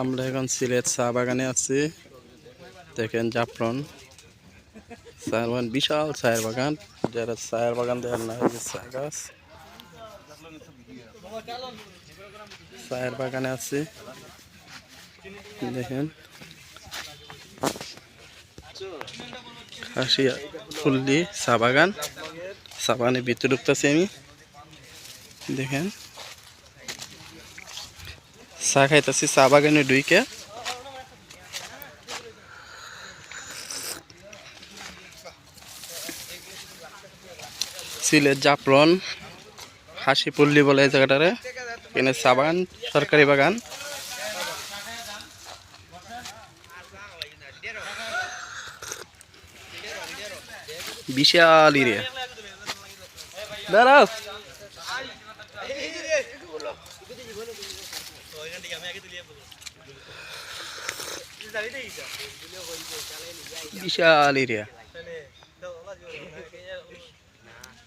আমরা এখন সিলেট চা বাগানে আছি। দেখেন জাফরন। চায়ের বাগান বিশাল চায়ের বাগান। যারা চায়ের বাগান দেখেন না চা গাছ। চায়ের বাগানে আছি। দেখেন। খাসিয়া ফুল্লি চা বাগান। চা বাগানের ভিতরে ঢুকতেছি আমি। দেখেন। চা খাইতেছি, চা বাগানে ডুইকে সিলেট জাফরন হাসিপল্লি বলে এই জায়গাটারে। এখানে চা বাগান, সরকারি বাগান। বিশাল এরিয়া। দাঁড়াও। বিশাল এরিয়া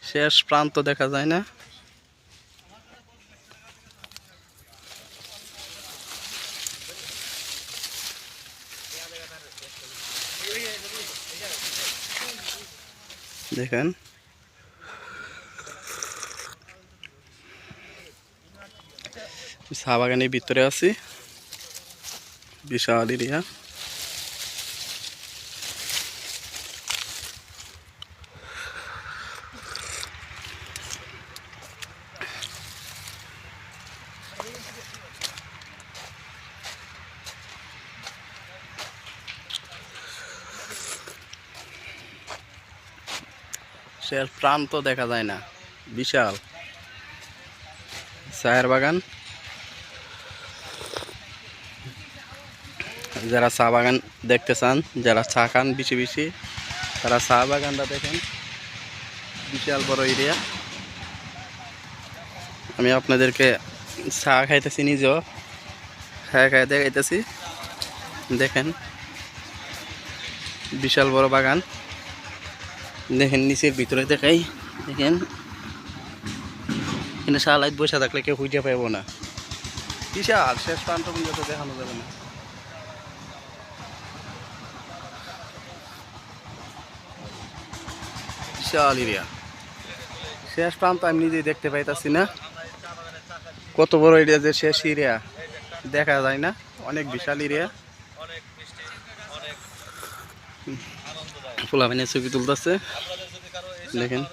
শেষ প্রান্ত দেখা যায় না। দেখেন। চা বাগানের ভিতরে আছি। বিশাল এরিয়া। শেষ প্রান্ত দেখা যায় না। বিশাল। চায়ের বাগান। যারা চা বাগান দেখতে চান, যারা চা খান বেশি বেশি, তারা চা বাগানটা দেখেন। বিশাল বড় এরিয়া আমি আপনাদেরকে চা খাইতেছি নিজেও। খাই খাই, দেখাইতেছি। দেখেন, বিশাল বড় বাগান। দেখেন, নিচের ভিতরে দেখাই। দেখেন, এখানে সালাইট বসে থাকলে কেউ খুঁজে পাইব না। বিশাল, শেষ প্রান্ত পর্যন্ত দেখানো যাবে না। বিশাল এরিয়া শেষ প্রান্ত আমি নিজেই দেখতে পাইতাছি না। কত বড় এরিয়া যে শেষ এরিয়া দেখা যায় না। অনেক বিশাল এরিয়া ফুলাভিনে ছবি তুলতেছে। দেখেন।